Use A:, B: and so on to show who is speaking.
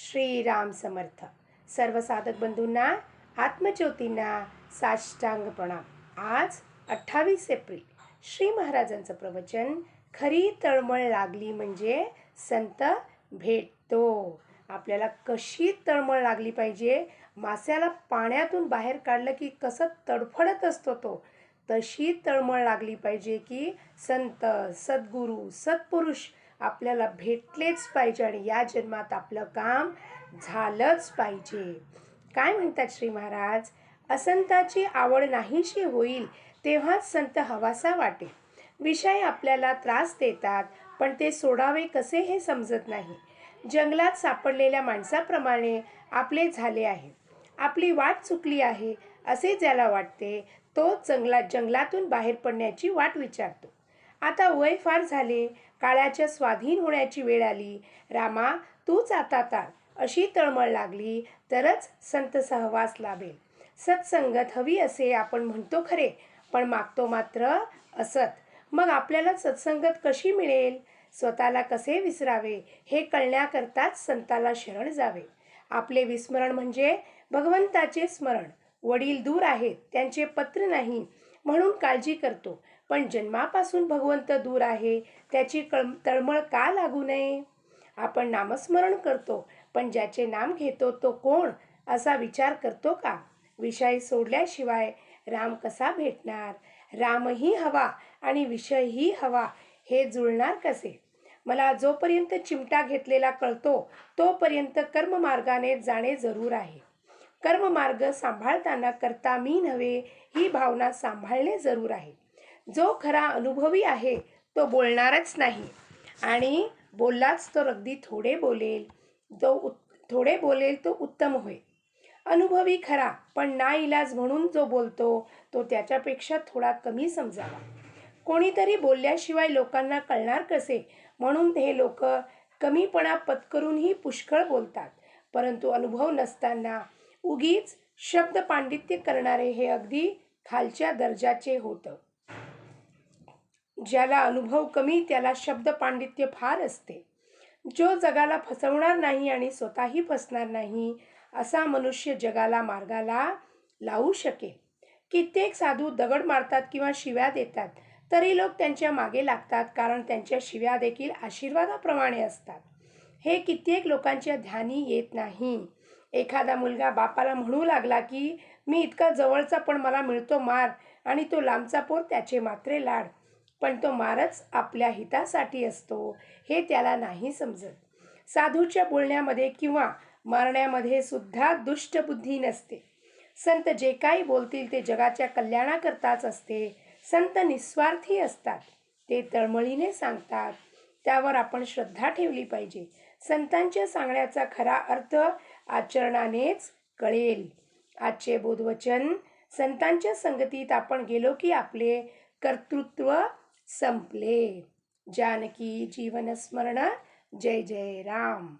A: श्रीराम समर्थ. सर्व साधक बंधूंना आत्मज्योतींना साष्टांग प्रणाम. आज अठ्ठावीस एप्रिल. श्री महाराजांचं प्रवचन खरी तळमळ लागली म्हणजे संत भेटतो. आपल्याला कशी तळमळ लागली पाहिजे? मास्याला पाण्यातून बाहेर काढलं की कसं तडफडत असतो तो? तशी तळमळ लागली पाहिजे की संत सद्गुरू सत्पुरुष आपल्याला भेटलेच पाहिजे आणि या जन्मात आपलं काम झालंच पाहिजे. काय म्हणतात श्री महाराज? असंताची आवड नाहीशी होईल तेव्हाच संत हवासा वाटे. विषय आपल्याला त्रास देतात पण ते सोडावे कसे हे समजत नाही. जंगलात सापडलेल्या माणसाप्रमाणे आपले झाले आहे. आपली वाट चुकली आहे असे ज्याला वाटते तो जंगलात जंगलातून बाहेर पडण्याची वाट विचारतो. आता वय फार झाले. काळाच्या स्वाधीन होण्याची वेळ आली. रामा तूच आता तार अशी तळमळ लागली. तरच संत सहवास लाभेल. सत्संगत हवी असे आपण म्हणतो खरे. पण मागतो मात्र असत. मग आपल्याला सत्संगत कशी मिळेल? स्वतःला कसे विसरावे? हे कळण्याकरताच संताला शरण जावे. आपले विस्मरण म्हणजे भगवंताचे स्मरण. वडील दूर आहेत. त्यांचे पत्र नाही. म्हणून काळजी करतो. पण जन्मापासून भगवंत दूर आहे त्याची कळ तळमळ का लागू नये? आपण नामस्मरण करतो पण ज्याचे नाम घेतो तो कोण असा विचार करतो का? विषय सोडल्याशिवाय राम कसा भेटणार? रामही हवा आणि विषयही हवा हे जुळणार कसे? मला जोपर्यंत चिमटा घेतलेला कळतो तोपर्यंत कर्ममार्गाने जाणे जरूर आहे. कर्ममार्ग सांभाळताना करता मी नव्हे ही भावना सांभाळणे जरूर आहे. जो खरा अनुभवी आहे तो बोलणारच नाही. आणि बोललाच तो अगदी थोडे बोलेल जो उत् थोडे बोलेल तो उत्तम होय अनुभवी खरा पण ना इलाज म्हणून जो बोलतो तो त्याच्यापेक्षा थोडा कमी समजावा. कोणीतरी बोलल्याशिवाय लोकांना कळणार कसे? म्हणून हे लोक कमीपणा पत्करूनही पुष्कळ बोलतात. परंतु अनुभव नसताना उगीच शब्द पांडित्य करणारे हे अगदी खालच्या दर्जाचे होतं. ज्याला अनुभव कमी त्याला शब्द पांडित्य फार असते. जो जगाला फसवणार नाही आणि स्वतःही फसणार नाही असा मनुष्य जगाला मार्गाला लावू शकेल. कित्येक साधू दगड मारतात किंवा शिव्या देतात तरी लोक त्यांच्या मागे लागतात कारण त्यांच्या शिव्या देखील आशीर्वादाप्रमाणे असतात. हे कित्येक लोकांच्या ध्यानी येत नाही. एखादा मुलगा बापाला म्हणू लागला की मी इतका जवळचा पण मला मिळतो मार आणि तो लांबचा पोर त्याचे मात्रे लाड. पण तो मारच आपल्या हितासाठी असतो हे त्याला नाही समजत. साधूच्या बोलण्यामध्ये किंवा मारण्यामध्ये सुद्धा दुष्टबुद्धी नसते. संत जे काही बोलतील ते जगाच्या कल्याणाकरताच असते. संत निस्वार्थी असतात. ते तळमळीने सांगतात. त्यावर आपण श्रद्धा ठेवली पाहिजे. संतांच्या सांगण्याचा खरा अर्थ आचरणानेच कळेल. आजचे बोधवचन संतांच्या संगतीत आपण गेलो की आपले कर्तृत्व संपले. जानकी जीवनस्मरण. जय जय राम.